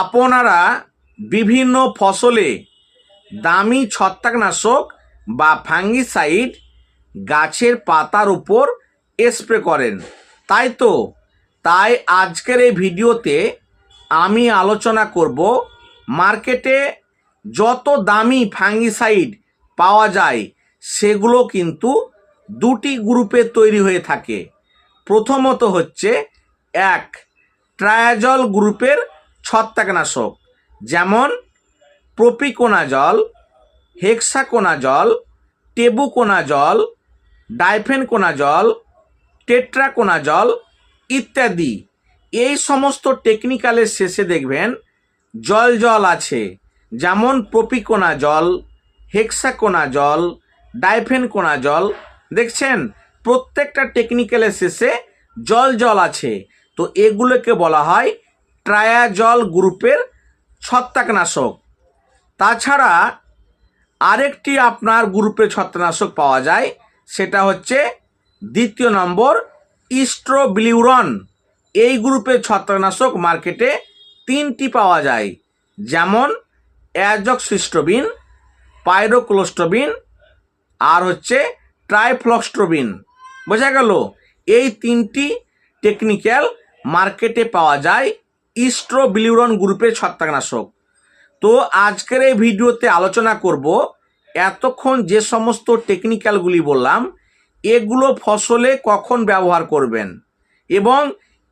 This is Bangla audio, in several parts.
আপনারা বিভিন্ন ফসলে দামি ছত্রাকনাশক বা ফাঙ্গিসাইড গাছের পাতার উপর স্প্রে করেন। তাই তো? তাই আজকের এই ভিডিওতে আমি আলোচনা করব মার্কেটে যত দামি ফাঙ্গিসাইড পাওয়া যায়, সেগুলো কিন্তু দুটি গ্রুপে তৈরি হয়ে থাকে। প্রথমত হচ্ছে এক, ট্রায়াজল গ্রুপের ছত্রাকনাশক, যেমন propiconazole hexaconazole tebuconazole propiconazole, hexaconazole, tebuconazole, difenoconazole, tetraconazole ইত্যাদি। এই সমস্ত টেকনিক্যালের শেষে দেখবেন জল জল আছে, যেমন পপিকোনা জল হেক্সাকোনা প্রপিকোনাজল, হেক্সাকোনাজল, ডাইফেনকোনাজল। দেখছেন? প্রত্যেকটা টেকনিক্যালের শেষে জল জল আছে। তো এগুলোকে বলা হয় ট্রায়াজল গ্রুপের ছত্রাকনাশক। তাছাড়া আরেকটি আপনার গ্রুপে ছত্রনাশক পাওয়া যায়, সেটা হচ্ছে দ্বিতীয় নম্বর ইস্ট্রোবিলিউরন। এই গ্রুপের ছত্রাকনাশক মার্কেটে তিনটি পাওয়া যায়, যেমন অ্যাজক্সিস্ট্রোবিন পাইরোক্লোস্ট্রোবিন আর হচ্ছে ট্রাইফ্লক্সট্রোবিন বোঝা গেল, এই তিনটি টেকনিক্যাল মার্কেটে পাওয়া যায় ইস্ট্রোবিলিউরন গ্রুপের ছত্রাকনাশক। তো আজকের এই ভিডিওতে আলোচনা করব এতক্ষণ যে সমস্ত টেকনিক্যালগুলি বললাম, এগুলো ফসলে কখন ব্যবহার করবেন এবং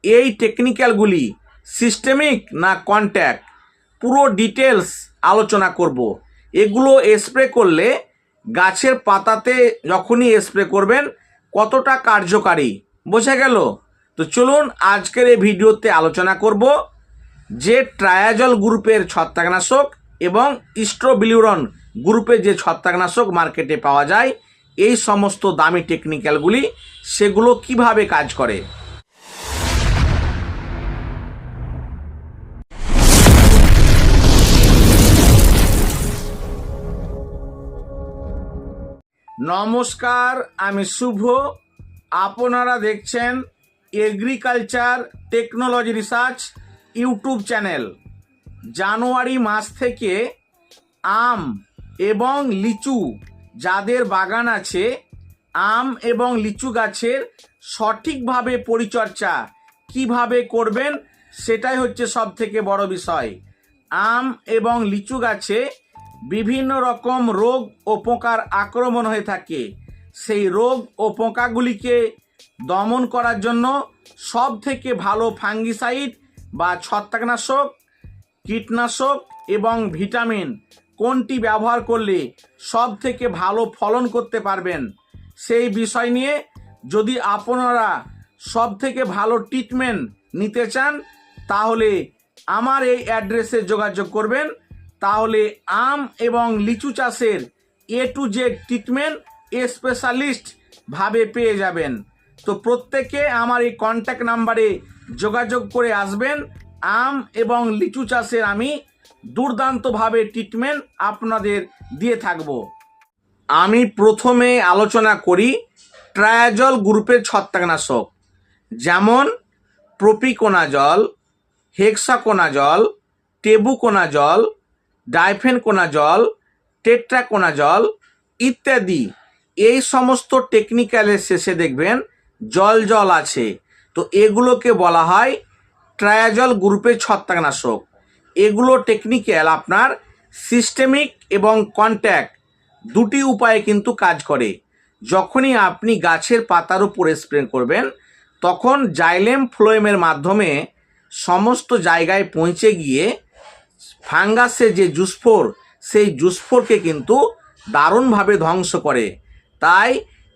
এই টেকনিক্যালগুলি সিস্টেমিক না কন্ট্যাক্ট পুরো ডিটেলস আলোচনা করব। এগুলো স্প্রে করলে গাছের পাতাতে যখনই স্প্রে করবেন, কতটা কার্যকারী, বোঝা গেল? তো চলুন আজকের এই ভিডিওতে আলোচনা করব। যে ট্রায়াজল গ্রুপের ছত্রাকনাশক এবং ইস্ট্রোবিলিউরন গ্রুপের যে ছত্রাকনাশক মার্কেটে পাওয়া যায়, এই সমস্ত দামি টেকনিক্যালগুলি সেগুলো কীভাবে কাজ করে? নমস্কার, আমি শুভ। আপনারা দেখছেন agriculture technology research YouTube channel. জানুয়ারি মাস থেকে আম এবং লিচু, যাদের বাগান আছে, আম এবং লিচু গাছের সঠিকভাবে পরিচর্যা কীভাবে করবেন, সেটাই হচ্ছে সব থেকে বড় বিষয়। আম এবং লিচু গাছে বিভিন্ন রকম রোগ ও পোকার আক্রমণ হয়ে থাকে। সেই রোগ ও পোকাগুলিকে দমন করার জন্য সব থেকে ভালো ফাঙ্গিসাইড বা ছত্রাকনাশক, কীটনাশক এবং ভিটামিন কোনটি ব্যবহার করলে সব থেকে ভালো ফলন করতে পারবেন? সেই বিষয় নিয়ে যদি আপনারা সব থেকে ভালো ট্রিটমেন্ট নিতে চান, তাহলে আমার এই অ্যাড্রেসে যোগাযোগ করবেন। তাহলে আম এবং লিচু চাষের A to Z treatment specialist ভাবে পেয়ে যাবেন। তো প্রত্যেকে আমার এই কন্ট্যাক্ট নাম্বারে যোগাযোগ করে আসবেন। আম এবং লিচু চাষের আমি দুর্দান্তভাবে ট্রিটমেন্ট আপনাদের দিয়ে থাকব। আমি প্রথমে আলোচনা করি ট্রায়াজল গ্রুপের ছত্রাকনাশক, যেমন propiconazole hexaconazole tebuconazole difenoconazole tetraconazole ইত্যাদি। এই সমস্ত টেকনিক্যালের শেষে দেখবেন জল জল আছে। তো এগুলোকে বলা হয় ট্রায়াজল গ্রুপের ছত্রাকনাশক। এগুলো টেকনিক্যাল আপনার সিস্টেমিক এবং কন্ট্যাক্ট দুটি উপায়ে কিন্তু কাজ করে। যখনই আপনি গাছের পাতার উপর স্প্রে করবেন, তখন জাইলেম ফ্লোয়েমের মাধ্যমে সমস্ত জায়গায় পৌঁছে গিয়ে ফাঙ্গাসের যে জুসফোর সেই জুসফোরকে কিন্তু দারুণভাবে ধ্বংস করে। তাই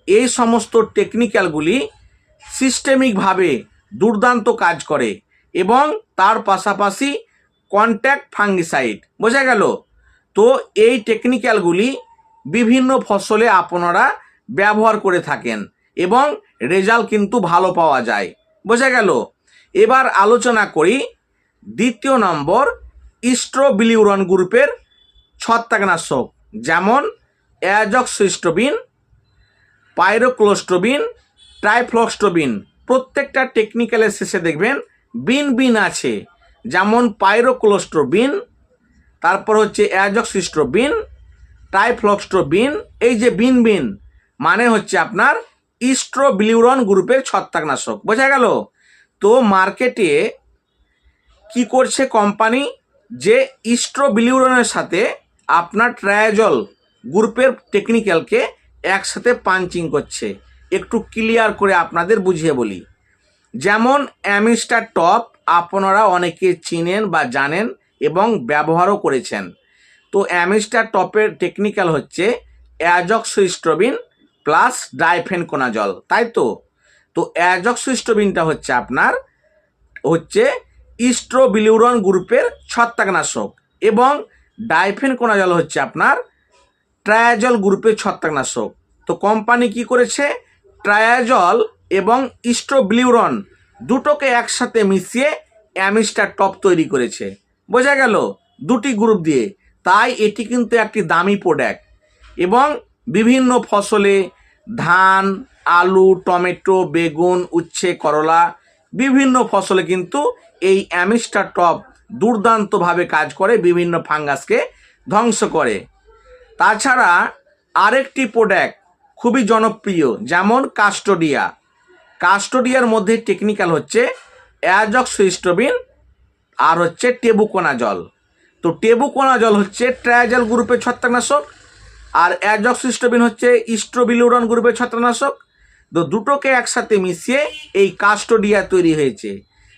এই সমস্ত টেকনিক্যালগুলি সিস্টেমিকভাবে দুর্দান্ত কাজ করে এবং তার পাশাপাশি কন্ট্যাক্ট ফাঙ্গিসাইড বোঝা গেল? তো এই টেকনিক্যালগুলি বিভিন্ন ফসলে আপনারা ব্যবহার করে থাকেন এবং রেজাল্ট কিন্তু ভালো পাওয়া যায়। বোঝা গেল? এবার আলোচনা করি দ্বিতীয় নম্বর ইস্ট্রোবিলিউরন গ্রুপের ছত্রাকনাশক, যেমন অ্যাজক্সিস্টোবিন, পাইরোক্লোস্টোবিন ট্রাইফ্লক্সটোবিন। প্রত্যেকটা টেকনিক্যালের শেষে দেখবেন বিন বিন আছে। যেমন পাইরোক্লোস্ট্রোবিন তারপর হচ্ছে অ্যাজক্সিস্ট্রোবিন টাইফ্লক্সট্রোবিন এই যে বিন বিন মানে হচ্ছে আপনার ইস্ট্রোবিলিউরন গ্রুপের ছত্রাকনাশক। বোঝা গেল? তো মার্কেটে কি করছে কোম্পানি যে ইস্ট্রোবিলিউরনের সাথে আপনার ট্রায়াজল গ্রুপের টেকনিক্যালকে একসাথে পাঞ্চিং করছে। একটু ক্লিয়ার করে আপনাদের বুঝিয়ে বলি। যেমন অ্যামিস্টার টপ আপনারা অনেকে চিনেন বা জানেন এবং ব্যবহারও করেছেন। তো অ্যামিস্টার টপের টেকনিক্যাল হচ্ছে অ্যাজক্সিস্ট্রোবিন প্লাস ডাইফেনকোনাজল তাই তো? তো অ্যাজক্সিস্ট্রোবিনটা হচ্ছে আপনার হচ্ছে ইস্ট্রোবিলিউরন গ্রুপের ছত্রাকনাশক এবং ডাইফেনকোনাজল হচ্ছে আপনার ট্রায়াজল গ্রুপের ছত্রাকনাশক। তো কোম্পানি কি করেছে? ট্রায়াজল এবং ইস্ট্রোব্লিউরন দুটোকে একসাথে মিশিয়ে অ্যামিস্টার টপ তৈরি করেছে। বোঝা গেল দুটি গ্রুপ দিয়ে। তাই এটি কিন্তু একটি দামি প্রোডাক্ট এবং বিভিন্ন ফসলে ধান, আলু, টমেটো, বেগুন, উচ্ছে, করলা বিভিন্ন ফসলে কিন্তু এই অ্যামিস্টার টপ দুর্দান্তভাবে কাজ করে, বিভিন্ন ফাঙ্গাসকে ধ্বংস করে। তাছাড়া আরেকটি প্রোডাক্ট খুবই জনপ্রিয়, যেমন কাস্টোডিয়া। কাস্টোডিয়ার মধ্যে টেকনিক্যাল হচ্ছে অ্যাজক্সিস্টোবিন আর হচ্ছে টেবুকোনা জল তো টেবুকোনা জল হচ্ছে ট্রায়াজল গ্রুপের ছত্রাকনাশক আর অ্যাজক্সিস্টোবিন হচ্ছে ইস্ট্রোবিলুরন গ্রুপের ছত্রাকনাশক। তো দুটোকে একসাথে মিশিয়ে এই কাস্টোডিয়া তৈরি হয়েছে।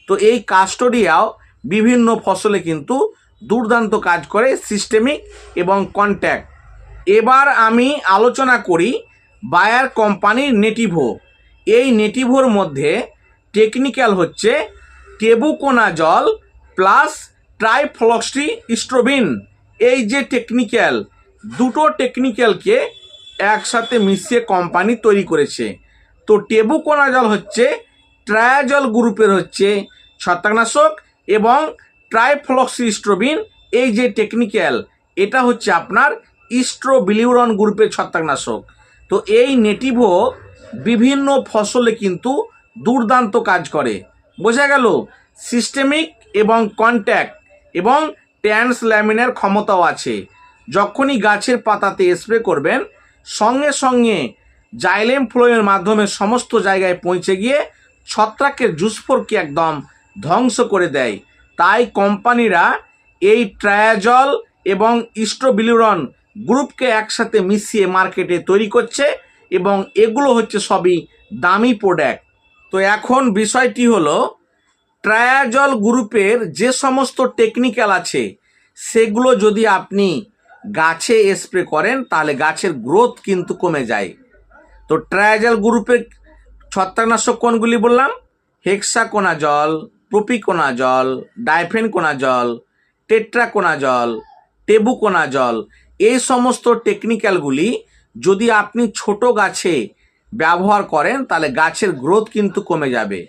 তো এই কাস্টোডিয়াও বিভিন্ন ফসলে কিন্তু দুর্দান্ত কাজ করে সিস্টেমিক এবং কন্ট্যাক্ট এবার আমি আলোচনা করি বায়ার কোম্পানির নেটিভো। এই নেটিভোর মধ্যে টেকনিক্যাল হচ্ছে টেবুকোনা জল প্লাস ট্রাইফ্লক্সি স্ট্রোবিন। এই যে টেকনিক্যাল, দুটো টেকনিক্যালকে একসাথে মিশিয়ে কোম্পানি তৈরি করেছে। তো টেবুকোনা জল হচ্ছে ট্রায়াজল গ্রুপের হচ্ছে ছত্রাকনাশক এবং ট্রাইফ্লক্সিস্ট্রোবিন এই যে টেকনিক্যাল, এটা হচ্ছে আপনার ইস্ট্রোবিলিউরন গ্রুপের ছত্রাকনাশক। তো এই নেটিভো বিভিন্ন ফসলে কিন্তু দুর্দান্ত কাজ করে। বোঝা গেল সিস্টেমিক এবং কন্ট্যাক্ট এবং ট্যান্সল্যামিনের ক্ষমতাও আছে। যখনই গাছের পাতাতে স্প্রে করবেন, সঙ্গে সঙ্গে জাইলেম ফ্লোয়ের মাধ্যমে সমস্ত জায়গায় পৌঁছে গিয়ে ছত্রাকের জুসফোরকে একদম ধ্বংস করে দেয়। তাই কোম্পানিরা এই ট্রায়াজল এবং ইস্ট্রোবিলিউরন গ্রুপকে একসাথে মিশিয়ে মার্কেটে তৈরি করছে এবং এগুলো হচ্ছে সবই দামি প্রোডাক্ট তো এখন বিষয়টি হলো ট্রায়াজল গ্রুপের যে সমস্ত টেকনিক্যাল আছে, সেগুলো যদি আপনি গাছে স্প্রে করেন, তাহলে গাছের গ্রোথ কিন্তু কমে যায়। তো ট্রায়াজল গ্রুপের ছত্রাকনাশক কোনগুলি বললাম? হেক্সাকোনা জল প্রপিকোনা জল ডাইফেনকোনা জল টেট্রাকোনা জল টেবুকোনা জল এই সমস্ত টেকনিক্যালগুলি যদি আপনি ছোট গাছে ব্যবহার করেন, তাহলে গাছের গ্রোথ কিন্তু কমে যাবে।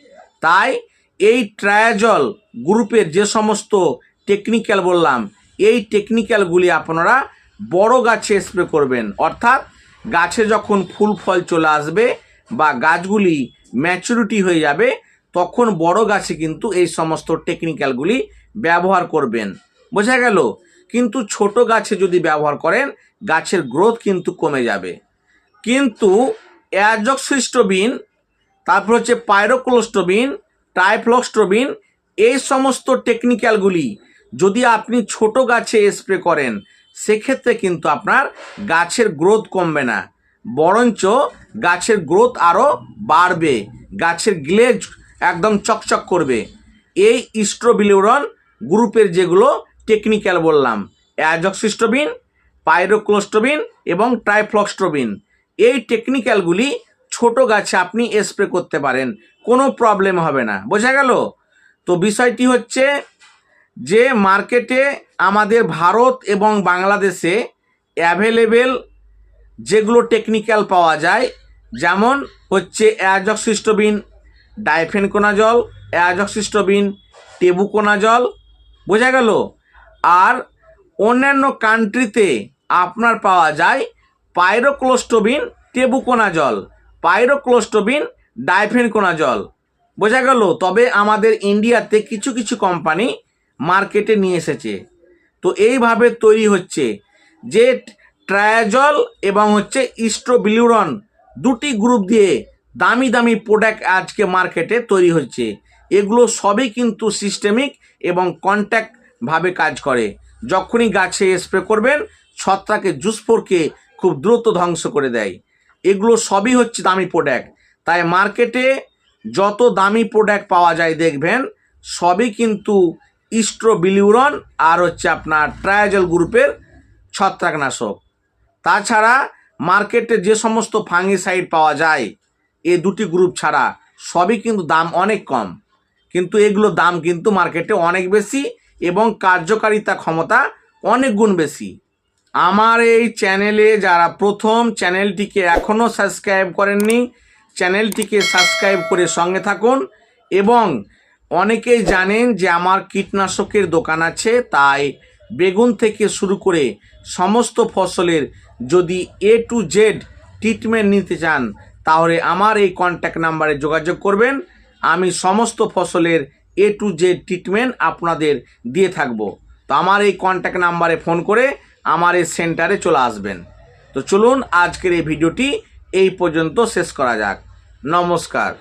তাই এই ট্রায়াজল গ্রুপের যে সমস্ত টেকনিক্যাল বললাম, এই টেকনিক্যালগুলি আপনারা বড় গাছে স্প্রে করবেন। অর্থাৎ গাছে যখন ফুল ফল চলে আসবে বা গাছগুলি ম্যাচুরিটি হয়ে যাবে, তখন বড় গাছে কিন্তু এই সমস্ত টেকনিক্যালগুলি ব্যবহার করবেন। বোঝা গেল? কিন্তু ছোট গাছে যদি ব্যবহার করেন, গাছের গ্রোথ কিন্তু কমে যাবে। কিন্তু অ্যাজক্সিস্টোবিন, তারপর হচ্ছে পাইরোক্লোস্টোবিন টাইফ্লক্সট্রোবিন এই সমস্ত টেকনিক্যালগুলি যদি আপনি ছোট গাছে স্প্রে করেন, সেক্ষেত্রে কিন্তু আপনার গাছের গ্রোথ কমবে না। বরঞ্চ গাছের গ্রোথ আরও বাড়বে, গাছের গ্লেজ একদম চকচক করবে। এই ইস্ট্রোবিলিউরন গ্রুপের যেগুলো টেকনিক্যাল বললাম অ্যাজক্সিস্টোবিন পাইরোক্লোস্টোবিন এবং ট্রাইফ্লক্সট্রোবিন এই টেকনিক্যালগুলি ছোট গাছে আপনি স্প্রে করতে পারেন, কোনো প্রবলেম হবে না। বোঝা গেল? তো বিষয়টি হচ্ছে যে মার্কেটে আমাদের ভারত এবং বাংলাদেশে অ্যাভেলেবেল যেগুলো টেকনিক্যাল পাওয়া যায়, যেমন হচ্ছে অ্যাজক্সিস্টোবিন ডাইফেনকোনাজল অ্যাজক্সিস্টোবিন টেবুকোনাজল। বোঝা গেল? আর অন্যান্য কান্ট্রিতে আপনার পাওয়া যায় পাইরোক্লোস্টোবিন টেবুকোনাজল, পাইরোক্লোস্টোবিন ডাইফেনকোনাজল। বোঝা গেল, তবে আমাদের ইন্ডিয়াতে কিছু কিছু কোম্পানি মার্কেটে নিয়ে এসেছে। তো এইভাবে তৈরি হচ্ছে যে ট্রায়াজল এবং হচ্ছে ইস্ট্রোবিলিউরন দুটি গ্রুপ দিয়ে দামি দামি প্রোডাক্ট আজকে মার্কেটে তৈরি হচ্ছে। এগুলো সবই কিন্তু সিস্টেমিক এবং কন্ট্যাক্টভাবে কাজ করে। যখনই গাছে স্প্রে করবেন, ছত্রাকে জুসপোরকে খুব দ্রুত ধ্বংস করে দেয়। এগুলো সবই হচ্ছে দামি প্রোডাক্ট তাই মার্কেটে যত দামি প্রোডাক্ট পাওয়া যায় দেখবেন, সবই কিন্তু ইস্ট্রোবিলিউরন আর হচ্ছে আপনার ট্রায়াজল গ্রুপের ছত্রাকনাশক। তাছাড়া মার্কেটে যে সমস্ত ফাঙ্গিসাইড পাওয়া যায়, এ দুটি গ্রুপ ছাড়া সবই কিন্তু দাম অনেক কম। কিন্তু এগুলোর দাম কিন্তু মার্কেটে অনেক বেশি এবং কার্যকারিতা ক্ষমতা অনেক গুণ বেশি। আমার এই চ্যানেলে যারা প্রথম, চ্যানেলটিকে এখনও সাবস্ক্রাইব করেননি, চ্যানেলটিকে সাবস্ক্রাইব করে সঙ্গে থাকুন এবং অনেকেই জানেন যে আমার কীটনাশকের দোকান আছে, তাই বেগুন থেকে শুরু করে সমস্ত ফসলের যদি এ টু জেড ট্রিটমেন্ট নিতে চান, তাহলে আমার এই কন্ট্যাক্ট নাম্বারে যোগাযোগ করবেন। আমি সমস্ত ফসলের এ টু জেড ট্রিটমেন্ট আপনাদের দিয়ে থাকব। তো আমার এই কন্ট্যাক্ট নাম্বারে ফোন করে আমার এই সেন্টারে চলে আসবেন। তো চলুন আজকের এই ভিডিওটি এই পর্যন্ত শেষ করা যাক। নমস্কার।